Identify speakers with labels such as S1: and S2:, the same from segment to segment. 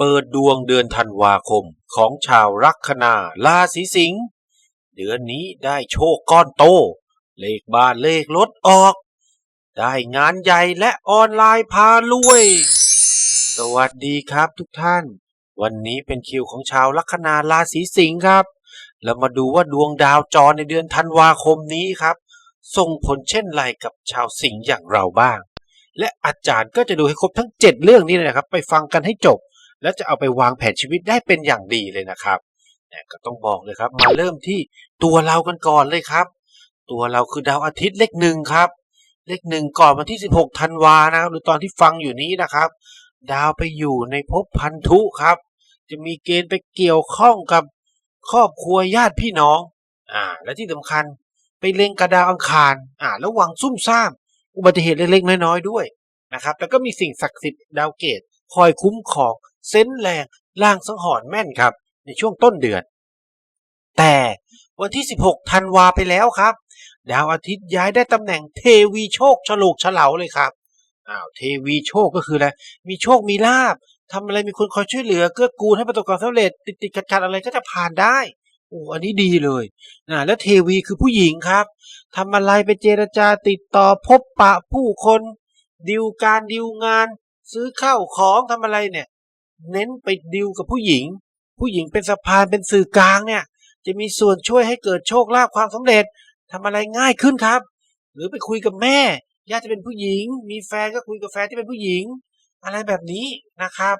S1: เปิดดวงเดือนธันวาคมของชาวลัคนาราศีสิงห์เดือนนี้ได้โชคก้อนโต เลขบ้านเลขรถออก ได้งานใหญ่และออนไลน์พารวย สวัสดีครับทุกท่าน วันนี้เป็นคิวของชาวลัคนาราศีสิงห์ครับ เรามาดูว่าดวงดาวจรในเดือนธันวาคมนี้ครับ ส่งผลเช่นไรกับชาวสิงห์อย่างเราบ้าง และอาจารย์ก็จะดูให้ครบทั้ง 7 เรื่องนี้เลยนะครับ ไปฟังกันให้จบ แล้วจะเอาไปวางแผนชีวิตได้เป็นอย่างดีเลยนะครับก็ต้องบอกเลยครับ มาเริ่มที่ตัวเรากันก่อนเลยครับ ตัวเราคือดาวอาทิตย์เลขหนึ่งครับ เลขหนึ่งก่อนวันที่ 16ธันวานะครับหรือตอนที่ฟังอยู่นี้นะครับ ดาวไปอยู่ในภพพันธุครับ จะมีเกณฑ์ไปเกี่ยวข้องกับครอบครัวญาติพี่น้องอ่าและที่สำคัญไปเล็งกระดาวอังคารอ่าแล้วหวังซุ่มซ่าม อุบัติเหตุเล็กๆน้อยๆด้วยนะครับแล้วก็มีสิ่งศักดิ์สิทธิ์ดาวเกตคอยคุ้มครอง เซนส์แรงล่างสังหรณ์แม่นครับ ในช่วงต้นเดือน แต่วันที่ 16ธันวาไปแล้วครับ ดาวอาทิตย์ย้ายได้ตำแหน่งเทวีโชคฉลูกเฉลาเลยครับอ้าวเทวีโชคก็คืออะไรมีโชคมีลาบทำอะไรมีคนคอยช่วยเหลือเกื้อกูลให้ประสบความสำเร็จ ติดติดขัดขัดๆอะไรก็จะผ่านได้โอ้อันนี้ดีเลยนะแล้วเทวีคือผู้หญิงครับทำอะไรไปเจรจาติดต่อพบปะผู้คนดิวการดิวงาน ซื้อข้าวของทำอะไรเนี่ย เน้นไปดิวกับผู้หญิง ผู้หญิงเป็นสะพานเป็นสื่อกลางเนี่ย จะมีส่วนช่วยให้เกิดโชคลาภความสำเร็จทำอะไรง่ายขึ้นครับ หรือไปคุยกับแม่ญาติจะเป็นผู้หญิง มีแฟนก็คุยกับแฟนที่เป็นผู้หญิง อะไรแบบนี้นะครับ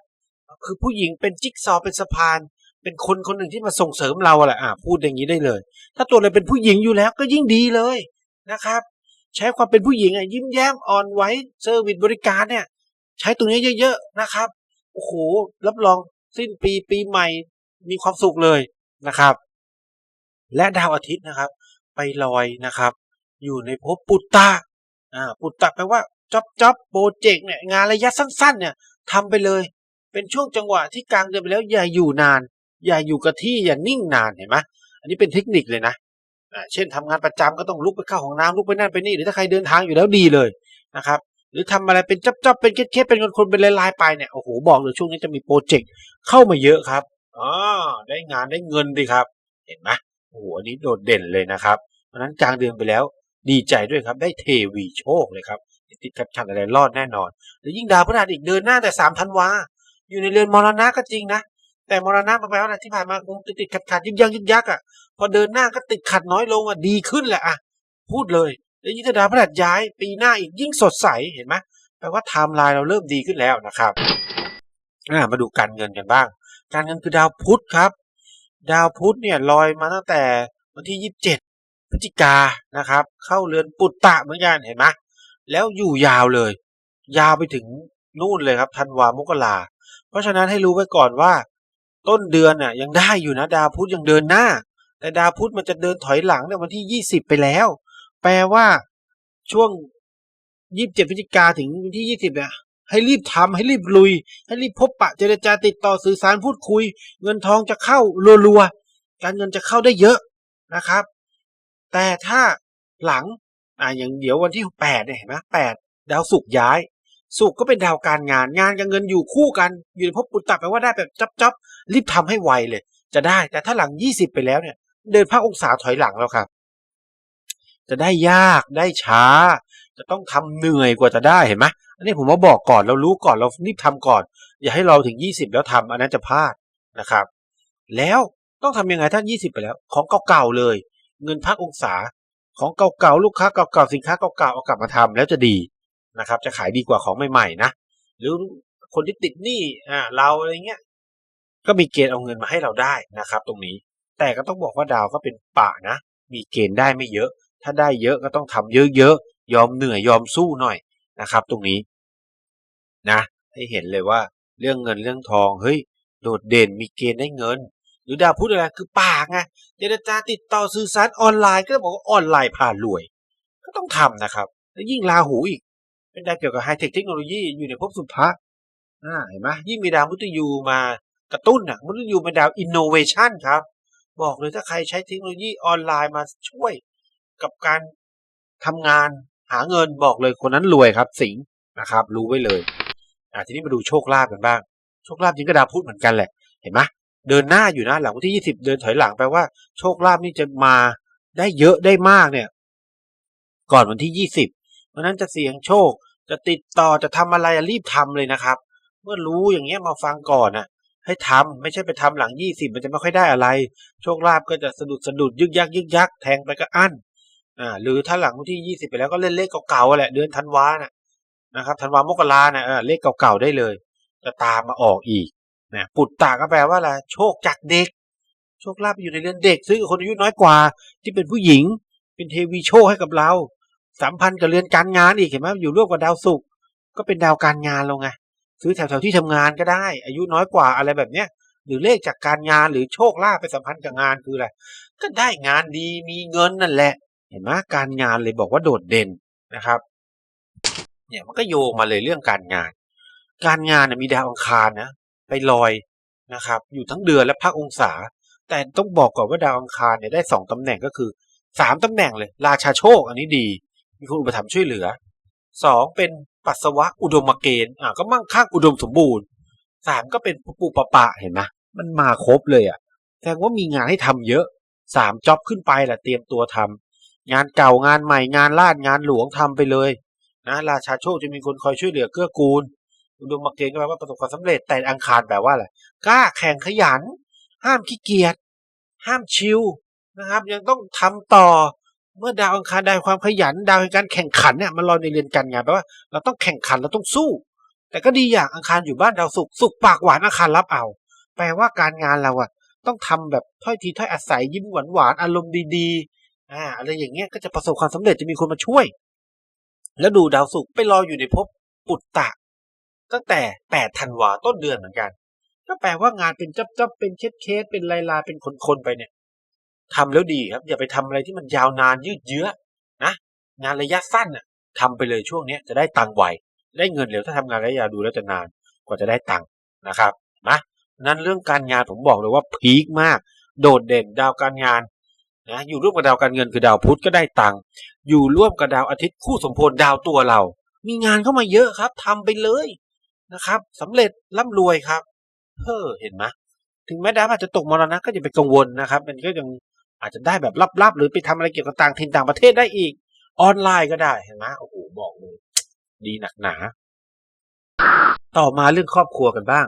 S1: คือผู้หญิงเป็นจิ๊กซอว์เป็นสะพาน เป็นคนคนหนึ่งที่มาส่งเสริมเราอะแหละอะพูดอย่างนี้ได้เลย ถ้าตัวเราเป็นผู้หญิงอยู่แล้วก็ยิ่งดีเลยนะครับ ใช้ความเป็นผู้หญิงอะยิ้มแย้มอ่อนไหวเซอร์วิสบริการเนี่ย ใช้ตรงนี้เยอะ ๆนะครับ โอ้โหรับรองสิ้นปีปีใหม่มีความสุขเลยนะครับ และดาวอาทิตย์นะครับ ไปลอยนะครับ อยู่ในภพปุตตะอ่าปุตตะแปลว่าจ็อบจ็อบโปรเจกต์เนี่ยงานระยะสั้น ๆ เนี่ยทำไปเลย เป็นช่วงจังหวะที่กลางเดือนไปแล้วอย่าอยู่นาน อย่าอยู่กับที่อย่านิ่งนานเห็นไหมอันนี้เป็นเทคนิคเลยนะอ่าเช่นทำงานประจำก็ต้องลุกไปเข้าห้องน้ำลุกไปนั่นไปนี่หรือถ้าใครเดินทางอยู่แล้วดีเลยนะครับ หรือทำอะไรเป็นจ๊อบๆเป็นเคสๆเป็นคนๆเป็นลายๆไปเนี่ยโอ้โหบอกเลยช่วงนี้จะมีโปรเจกต์เข้ามาเยอะครับอ๋อได้งานได้เงินดีครับ เห็นไหมโอ้โหอันนี้โดดเด่นเลยนะครับเพราะนั้นกลางเดือนไปแล้วดีใจด้วยครับ ได้เทวีโชคเลยครับติดขัดขัดอะไรรอดแน่นอนแล้วยิ่งดาวพฤหัสอีกเดินหน้าแต่สามธันวาอยู่ในเรือนมรณะก็จริงนะ แต่มรณะมาแปลว่าอะไรที่ผ่านมาคงติดติดขัดขัดยึกยักยึกยักอะพอเดินหน้าก็ติดขัดน้อยลงอะดีขึ้นแหละอะพูดเลย แล้วยิ่งถ้าดาวพฤหัสย้ายปีหน้าอีกยิ่งสดใสเห็นไหมแปลว่าไทม์ไลน์เราเริ่มดีขึ้นแล้วนะครับมาดูการเงินกันบ้าง การเงินคือดาวพุธครับ ดาวพุธเนี่ยลอยมาตั้งแต่วันที่ยี่สิบเจ็ดพฤศจิกานะครับ เข้าเรือนปุตตะเหมือนกันเห็นไหมแล้วอยู่ยาวเลย ยาวไปถึงนู่นเลยครับธันวามกราเพราะฉะนั้นให้รู้ไว้ก่อนว่า ต้นเดือนน่ะยังได้อยู่นะ ดาวพุธยังเดินหน้า แต่ดาวพุธมันจะเดินถอยหลังในวันที่ยี่สิบไปแล้ว แปลว่าช่วงยี่สิบเจ็ดพฤศจิกาถึงวันที่ยี่สิบเนี่ยให้รีบทำให้รีบลุย ให้รีบพบปะเจรจาติดต่อสื่อสารพูดคุย เงินทองจะเข้ารัวๆการเงินจะเข้าได้เยอะนะครับ แต่ถ้าหลังอ่าอย่างเดี๋ยววันที่แปดเนี่ยเห็นไหมแปดดาวศุกย้ายศุกก็เป็นดาวการงานงานกับเงินอยู่คู่กัน อยู่ในภพปุตตะแปลว่าได้แบบจับจับๆรีบทำให้ไวเลย จะได้แต่ถ้าหลังยี่สิบไปแล้วเนี่ย เดินภาคองศาถอยหลังแล้วครับ จะได้ยากได้ช้า จะต้องทำเหนื่อยกว่าจะได้เห็นไหมอันนี้ผมว่าบอกก่อนเรารู้ก่อนเรารีบทำก่อน อย่าให้เราถึงยี่สิบแล้วทำอันนั้นจะพลาดนะครับ แล้วต้องทำยังไงถ้ายี่สิบไปแล้ว ของเก่าๆเลย เงินพักองศาของเก่าๆลูกค้าเก่าๆสินค้าเก่าๆเอากลับมาทำแล้วจะดีนะครับ จะขายดีกว่าของใหม่ๆนะหรือคนที่ติดหนี้อ่าเราอะไรเงี้ยก็มีเกณฑ์เอาเงินมาให้เราได้นะครับ ตรงนี้ แต่ก็ต้องบอกว่าดาวก็เป็นปะนะ มีเกณฑ์ได้ไม่เยอะ ถ้าได้เยอะก็ต้องทำเยอะๆ ยอมเหนื่อยยอมสู้หน่อยนะครับ ตรงนี้นะให้เห็นเลยว่าเรื่องเงินเรื่องทองเฮ้ยโดดเด่นมีเกณฑ์ได้เงิน หรือดาวพูดอะไรคือปากไงเจรจาติดต่อสื่อสารออนไลน์ก็บอกว่าออนไลน์พารวย ก็ต้องทำนะครับ แล้วยิ่งลาหูอีกเป็นดาวเกี่ยวกับไฮเทคเทคโนโลยีอยู่ในภพสุภะอ่าเห็นไหมยิ่งมีดาวมุตยูมากระตุ้นอะมุตยูเป็นดาวอินโนเวชันครับ บอกเลยถ้าใครใช้เทคโนโลยีออนไลน์มาช่วย กับการทำงานหาเงินบอกเลยคนนั้นรวยครับ สิงนะครับ รู้ไว้เลยอ่าทีนี้มาดูโชคลาภกันบ้าง โชคลาภจริงก็ดาวพุธเหมือนกันแหละ เห็นไหมเดินหน้าอยู่นะหลังวันที่ยี่สิบเดินถอยหลังแปลว่าโชคลาภนี่จะมาได้เยอะได้มากเนี่ย ก่อนวันที่ยี่สิบเพราะนั้นจะเสี่ยงโชคจะติดต่อจะทำอะไรรีบทำเลยนะครับ เมื่อรู้อย่างเงี้ยมาฟังก่อนน่ะให้ทำไม่ใช่ไปทำหลังยี่สิบมันจะไม่ค่อยได้อะไร โชคลาภก็จะสะดุดสะดุดยึกยักยึกยักแทงไปก็อั้น อ่าหรือถ้าหลังวันที่ยี่สิบไปแล้วก็เล่นเลขเก่าๆแหละเดือนธันวาน่ะนะครับธันวามกราเน่ะเออเลขเก่าๆได้เลย จะตามมาออกอีกนะปุตตะก็แปลว่าอะไรโชคจากเด็ก โชคลาภไปอยู่ในเรือนเด็กซื้อคนอายุน้อยกว่า ที่เป็นผู้หญิง เป็นเทวีโชคให้กับเราสัมพันธ์กับเรือนการงานอีกเห็นไหมอยู่ร่วมกับดาวศุกร์ก็เป็นดาวการงานเราไงซื้อแถวๆที่ทำงานก็ได้ อายุน้อยกว่าอะไรแบบเนี้ยหรือเลขจากการงานหรือโชคลาภไปสัมพันธ์กับงานคืออะไรก็ได้งานดีมีเงินนั่นแหละ เห็นไหมการงานเลยบอกว่าโดดเด่นนะครับ เนี่ยมันก็โยงมาเลยเรื่องการงาน การงานน่ะมีดาวอังคารนะไปลอยนะครับ อยู่ทั้งเดือนและพักองศา แต่ต้องบอกก่อนว่าดาวอังคารเนี่ยได้สองตำแหน่งก็คือสามตำแหน่งเลย ราชาโชคอันนี้ดี มีคนอุปถัมภ์ช่วยเหลือสองเป็นปัสสาวะอุดมเกณฑ์อ่าก็มั่งคั่งอุดมสมบูรณ์สามก็เป็นปุปุปะปะเห็นไหมมันมาครบเลยอะแสดงว่ามีงานให้ทำเยอะสามจ็อบขึ้นไปแหละเตรียมตัวทำ งานเก่างานใหม่งานลาดงานหลวงทำไปเลยนะราชาโชคจะมีคนคอยช่วยเหลือเกื้อกูลอุดมเกณฑ์ก็แปลว่าประสบความสำเร็จแต่อังคารแปลว่าอะไรกล้าแข่งขยัน ห้ามขี้เกียจห้ามชิลนะครับ ยังต้องทำต่อเมื่อดาวอังคารดาวความขยันดาวแห่งการแข่งขันเนี่ยมันลอยในเรือนการงานแปลว่าเราต้องแข่งขันเราต้องสู้ แต่ก็ดีอย่างอังคารอยู่บ้านดาวศุกร์ศุกปากหวานอังคารรับเอา แปลว่าการงานเราอะต้องทำแบบถ้อยทีถ้อยอาศัยยิ้มหวานหวานอารมณ์ดีๆ อ่าอะไรอย่างเงี้ยก็จะประสบความสำเร็จจะมีคนมาช่วย แล้วดูดาวศุกร์ไปรออยู่ในภพปุตตะ ตั้งแต่แปดธันวาต้นเดือนเหมือนกัน ก็แปลว่างานเป็นจับจับเป็นเคสเคสเป็นลายลาเป็นคนๆไปเนี่ยทำแล้วดีครับ อย่าไปทำอะไรที่มันยาวนานยืดเยื้อนะงานระยะสั้นน่ะทำไปเลยช่วงเนี้ยจะได้ตังค์ไวได้เงินเร็วถ้าทำงานระยะยาวดูแล้วจะนานกว่าจะได้ตังค์นะครับนะนั้นเรื่องการงานผมบอกเลยว่าพีคมาก โดดเด่นดาวการงาน นะอยู่ร่วมกับดาวการเงินคือดาวพุธก็ได้ตังค์อยู่ร่วมกับดาวอาทิตย์คู่สมพลดาวตัวเรา มีงานเข้ามาเยอะครับทำไปเลยนะครับสำเร็จร่ำรวยครับเฮ้อเห็นไหมถึงแม้ดาวอาจจะตกมรณะก็อย่าไปกังวลนะครับ มันก็ยังอาจจะได้แบบลับๆ หรือไปทำอะไรเกี่ยวกับต่างถิ่นต่างประเทศได้อีก ออนไลน์ก็ได้เห็นไหมโอ้โหบอกเลยดีหนักหนา ต่อมาเรื่องครอบครัวกันบ้าง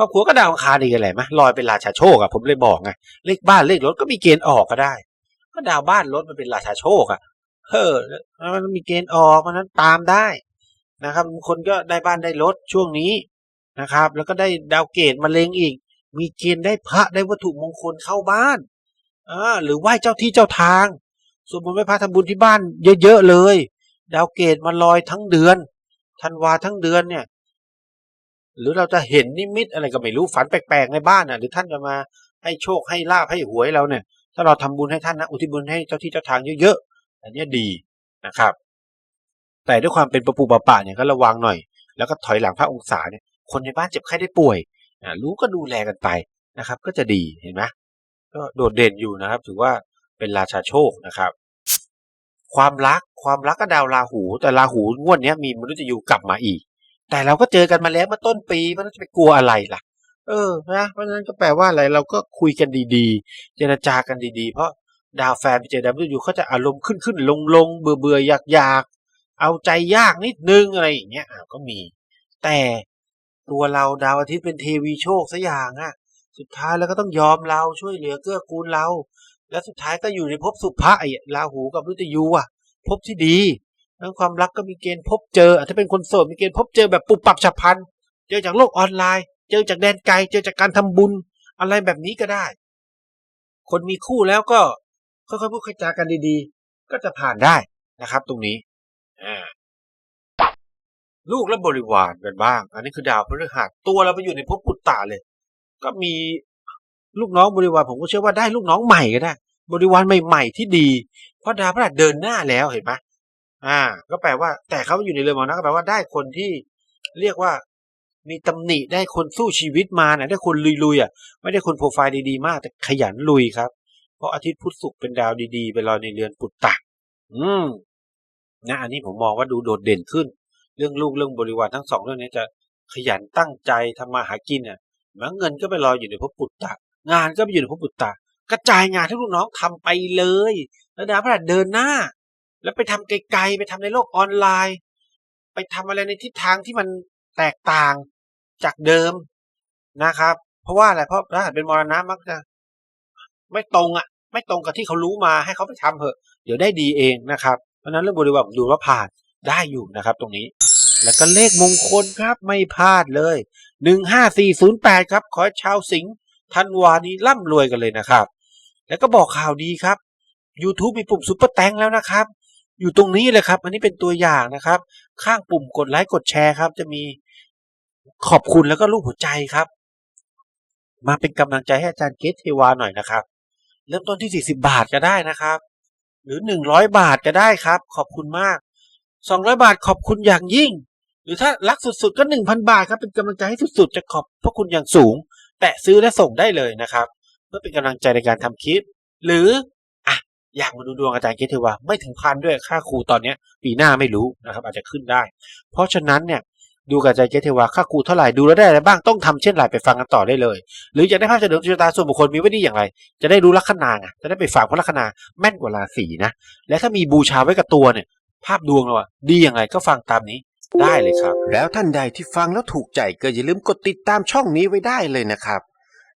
S1: ครอบครัวก็ดาวอังคารดีกันแหละมะลอยเป็นราชาโชคอะผมเลยบอกไงเลขบ้านเลขรถก็มีเกณฑ์ออกก็ได้ ก็ดาวบ้านรถมันเป็นราชาโชคอะเฮ้อมันมีเกณฑ์ออกมันนั้นตามได้นะครับบางคนก็ได้บ้านได้รถช่วงนี้นะครับ แล้วก็ได้ดาวเกตมาเลงอีก มีเกณฑ์ได้พระได้วัตถุมงคลเข้าบ้านอ่าหรือไหว้เจ้าที่เจ้าทางสวดมนต์ไหว้พระทำบุญที่บ้านเยอะๆเลย ดาวเกตมาลอยทั้งเดือนธันวาทั้งเดือนเนี่ย หรือเราจะเห็นนิมิตอะไรก็ไม่รู้ฝันแปลกๆในบ้านน่ะ หรือท่านจะมาให้โชคให้ลาภให้หวยเราเนี่ย ถ้าเราทำบุญให้ท่านนะอุทิศบุญให้เจ้าที่เจ้าทางเยอะๆอันนี้ดีนะครับ แต่ด้วยความเป็นประปูปะปะเนี่ยก็ระวังหน่อย แล้วก็ถอยหลังพระองศาเนี่ย คนในบ้านเจ็บไข้ได้ป่วยอ่ารู้ก็ดูแลกันไปนะครับ ก็จะดีเห็นไหมก็โดดเด่นอยู่นะครับ ถือว่าเป็นราชาโชคนะครับ ความรักความรักก็ดาวราหู แต่ราหูงวดนี้มีมนุษย์ยูกลับมาอีก แต่เราก็เจอกันมาแล้วเมื่อต้นปีมันจะไปกลัวอะไรล่ะ เออนะเพราะฉะนั้นก็แปลว่าอะไรเราก็คุยกันดีๆ เจรจากันดีๆ เพราะดาวแฟนไปเจอดาวมนุษย์ยูเขาจะอารมณ์ขึ้นขึ้นลงลงเบื่อเบื่ออยากอยากๆเอาใจยากนิดนึงอะไรอย่างเงี้ยก็มี แต่ตัวเราดาวอาทิตย์เป็นเทวีโชคสักอย่างอะสุดท้ายแล้วก็ต้องยอมเราช่วยเหลือเกื้อกูลเรา และสุดท้ายก็อยู่ในภพสุภะไอ้ราหูกับมฤตยูอะภพที่ดี เรื่องความรักก็มีเกณฑ์พบเจอถ้าเป็นคนโสดมีเกณฑ์พบเจอแบบปุบปับฉับพลัน เจอจากโลกออนไลน์ เจอจากแดนไกล เจอจากการทำบุญ อะไรแบบนี้ก็ได้ คนมีคู่แล้วก็ค่อยๆพูดค่อยจากันดีๆ ก็จะผ่านได้นะครับ ตรงนี้ลูกและบริวารกันบ้าง อันนี้คือดาวพฤหัสตัวเราไปอยู่ในภพปุตตะเลย ก็มีลูกน้องบริวารผมก็เชื่อว่าได้ลูกน้องใหม่ก็ได้ บริวารใหม่ๆที่ดี เพราะดาวพฤหัสเดินหน้าแล้วเห็นไหม อ่า ก็แปลว่า แต่เขาอยู่ในเรือนมรณะก็แปลว่าได้คนที่เรียกว่ามีตำหนิได้คนสู้ชีวิตมานะได้คนลุยๆอะไม่ได้คนโปรไฟล์ดีๆมาก แต่ขยันลุยครับ เพราะอาทิตย์พุธศุกร์เป็นดาวดีๆ ไปลอในเรือนปุตตะอืมนะอันนี้ผมมองว่าดูโดดเด่นขึ้น เรื่องลูกเรื่องบริวารทั้งสองเรื่องนี้จะขยันตั้งใจทำมาหากินเนี่ยมันเงินก็ไปรออยู่ในพระปุตตะ งานก็ไปอยู่ในพระปุตตะ กระจายงานให้ลูกน้องทำไปเลย แล้วดาวพระเดินหน้า แล้วไปทำไกลๆไปทำในโลกออนไลน์ ไปทำอะไรในทิศทางที่มันแตกต่างจากเดิมนะครับ เพราะว่าอะไรเพราะรหัสเป็นมรณะมักจะไม่ตรงอะ ไม่ตรงกับที่เขารู้มาให้เขาไปทำเถอะ เดี๋ยวได้ดีเองนะครับ เพราะนั้นเรื่องบริวารผมดูว่าผ่านได้อยู่นะครับ ตรงนี้ แล้วก็เลขมงคลครับไม่พลาดเลยหนึ่งห้าสี่ศูนย์แปดครับ ขอให้ชาวสิงห์ธันวานี้ร่ำรวยกันเลยนะครับ แล้วก็บอกข่าวดีครับ YouTube มีปุ่มซุปเปอร์แตงแล้วนะครับ อยู่ตรงนี้เลยครับ อันนี้เป็นตัวอย่างนะครับ ข้างปุ่มกดไลค์กดแชร์ครับ จะมีขอบคุณแล้วก็รูปหัวใจครับ มาเป็นกำลังใจให้อาจารย์เกตเทวาหน่อยนะครับ เริ่มต้นที่ 40 บาทก็ได้นะครับ หรือ 100 บาทก็ได้ครับ ขอบคุณมาก 200 บาทขอบคุณอย่างยิ่ง หรือถ้ารักสุดๆก็ 1,000 บาทครับเป็นกำลังใจให้สุดๆ จะขอบพระคุณอย่างสูง แตะซื้อและส่งได้เลยนะครับ เพื่อเป็นกำลังใจในการทำคลิป หรือ อะอยากมาดูดวงอาจารย์เกตเทวาไม่ถึงพันด้วยค่าครูตอนเนี้ย ปีหน้าไม่รู้นะครับ อาจจะขึ้นได้ เพราะฉะนั้นเนี่ยดูกับอาจารย์เกตเทวาค่าครูเท่าไหร่ดูแล้วได้อะไรบ้างต้องทำเช่นไรไปฟังกันต่อได้เลย หรืออยากได้ภาพเฉลิมชะตาส่วนบุคคลมีไว้ดีอย่างไร จะได้รู้ลัคนาไงจะได้ไปฝากพระลัคนาแม่นกว่าราศีนะและถ้ามีบูชาไว้กับตัวเนี่ย ภาพดวงเราดีอย่างไรก็ฟังตามนี้ได้เลยครับ
S2: แล้วท่านใดที่ฟังแล้วถูกใจก็อย่าลืมกดติดตามช่องนี้ไว้ได้เลยนะครับ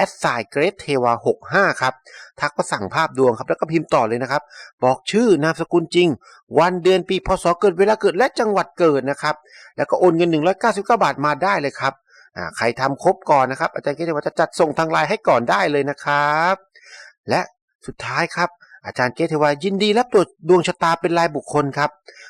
S2: แอดไซเกรดเทวา65 ครับ ทักมาสั่งภาพดวงครับ แล้วก็พิมพ์ต่อเลยนะครับ บอกชื่อนามสกุลจริง วันเดือนปีพศเกิดเวลาเกิดและจังหวัดเกิดนะครับ แล้วก็โอนเงิน 199 บาทมาได้เลยครับใครทำครบก่อนนะครับ อาจารย์เกรดเทวาจะจัดส่งทางไลน์ให้ก่อนได้เลยนะครับ และสุดท้ายครับอาจารย์เกตเทวายินดีรับตรวจดวงชะตาเป็นรายบุคคลครับ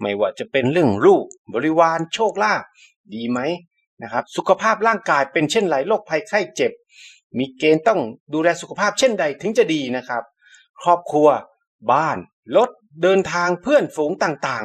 S1: ไม่ว่าจะเป็นเรื่องลูกบริวารโชคลาภดีไหมนะครับ สุขภาพร่างกายเป็นเช่นไรโรคภัยไข้เจ็บ มีเกณฑ์ต้องดูแลสุขภาพเช่นใดถึงจะดีนะครับ ครอบครัว บ้านรถเดินทางเพื่อนฝูงต่าง